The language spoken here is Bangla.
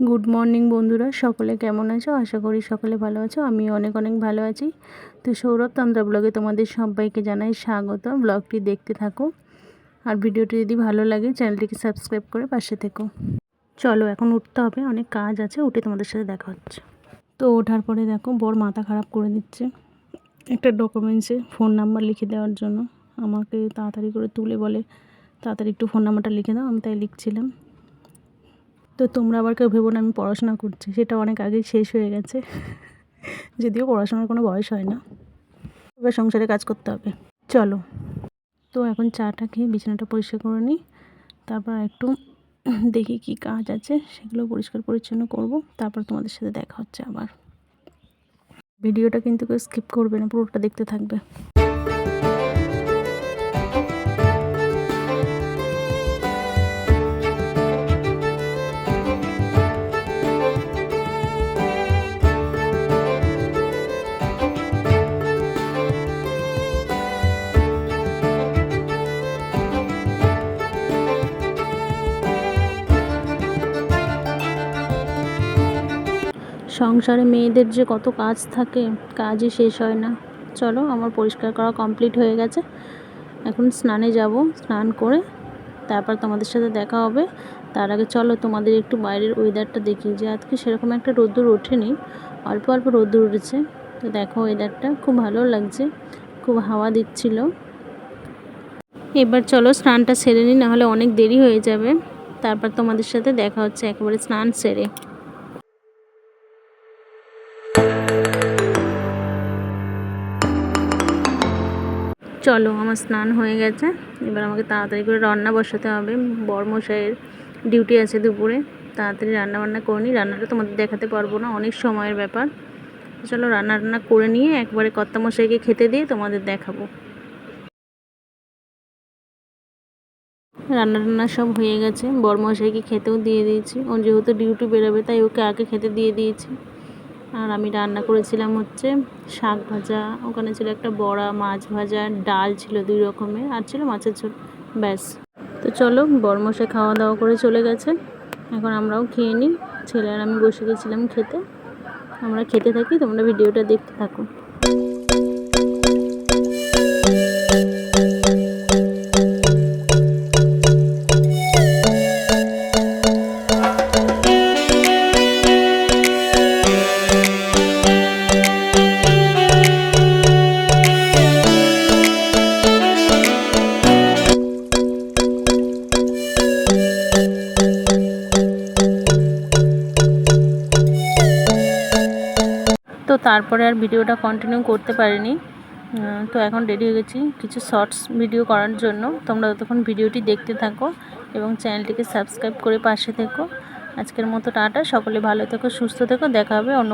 গুড মর্নিং বন্ধুরা। সকলে কেমন আছো? আশা করি সকলে ভালো আছো। আমি অনেক অনেক ভালো আছি। তো সৌরভ তন্ত্রা ব্লগে তোমাদের সবাইকে জানাই স্বাগত। ব্লগটি দেখতে থাকো। আর ভিডিওটি যদি ভালো লাগে, চ্যানেলটিকে সাবস্ক্রাইব করে পাশে থেকো। চলো, এখন উঠতে হবে। অনেক কাজ আছে। উঠে তোমাদের সাথে দেখা হচ্ছে। তো ওঠার পরে দেখো, বর মাথা খারাপ করে দিচ্ছে। একটা ডকুমেন্টসে ফোন নাম্বার লিখে দেওয়ার জন্য। আমাকে তাড়াতাড়ি করে তুলে বলে, তাড়াতাড়ি একটু ফোন নাম্বারটা লিখে দাও। আমি তাই লিখছিলাম। তো তোমরা আবার কেউ ভেবো না আমি পড়াশোনা করছি। সেটা অনেক আগেই শেষ হয়ে গেছে। যদিও পড়াশোনার কোনো বয়স হয় না। এবার সংসারে কাজ করতে হবে। চলো। তো এখন চাটা খেয়ে বিছানাটা পরিষ্কার করে নিই। তারপর একটু দেখি কি কাজ আছে। সেগুলো পরিষ্কার পরিচ্ছন্ন করব। তারপর তোমাদের সাথে দেখা হচ্ছে আবার। ভিডিওটা কিন্তু কেউ স্কিপ করবে না, পুরোটা দেখতে থাকবে। সংসারে মেয়েদের যে কত কাজ থাকে, কাজই শেষ হয় না। চলো, আমার পরিষ্কার করা কমপ্লিট হয়ে গেছে। এখন স্নানে যাব, স্নান করে তারপর তোমাদের সাথে দেখা হবে। তার আগে চলো, তোমাদের একটু বাইরের ওয়েদারটা দেখি। যে আজকে সেরকম একটা রোদ্দুর ওঠেনি, অল্প অল্প রোদ্দুর উঠেছে। তো দেখো ওয়েদারটা খুব ভালো লাগছে, খুব হাওয়া দিচ্ছিল। এবার চলো, স্নানটা সেরে নিই, নাহলে অনেক দেরি হয়ে যাবে। তারপর তোমাদের সাথে দেখা হচ্ছে, একেবারে স্নান সেরে। চলো, আমার স্নান হয়ে গেছে। এবার আমাকে তাড়াতাড়ি করে রান্না বসাতে হবে। বরমশাইয়ের ডিউটি আছে দুপুরে। তাড়াতাড়ি রান্না বান্না করে নিই। রান্নাটা তোমাদের দেখাতে পারব না, অনেক সময়ের ব্যাপার। চলো রান্না রান্না করে নিয়ে একবারে কর্তামশাইকে খেতে দিয়ে তোমাদের দেখাবো। রান্না টান্না সব হয়ে গেছে। বরমশাইকে খেতেও দিয়ে দিয়েছি। ও যেহেতু ডিউটি বেরোবে, তাই ওকে আগে খেতে দিয়ে দিয়েছি। আর আমি রান্না করেছিলাম হচ্ছে শাক ভাজা। ওখানে ছিল একটা বড়া, মাছ ভাজা, ডাল ছিল দুই রকমের আর ছিল মাছের ঝোল, ব্যাস। তো চলো, বরমশাই খাওয়া দাওয়া করে চলে গেছে। এখন আমরাও খেয়ে নিই। ছেলে আর আমি বসে গেছিলাম খেতে। আমরা খেতে থাকি, তোমরা ভিডিওটা দেখতে থাকো। তো তারপরে আর ভিডিওটা কন্টিনিউ করতে পারিনি। তো এখন রেডি হয়ে গেছি কিছু শর্টস ভিডিও করার জন্য। তোমরা ততক্ষণ ভিডিওটি দেখতে থাকো এবং চ্যানেলটিকে সাবস্ক্রাইব করে পাশে থেকো। আজকের মতো টাটা, সকলে ভালো থেকো, সুস্থ থেকো, দেখা হবে অন্য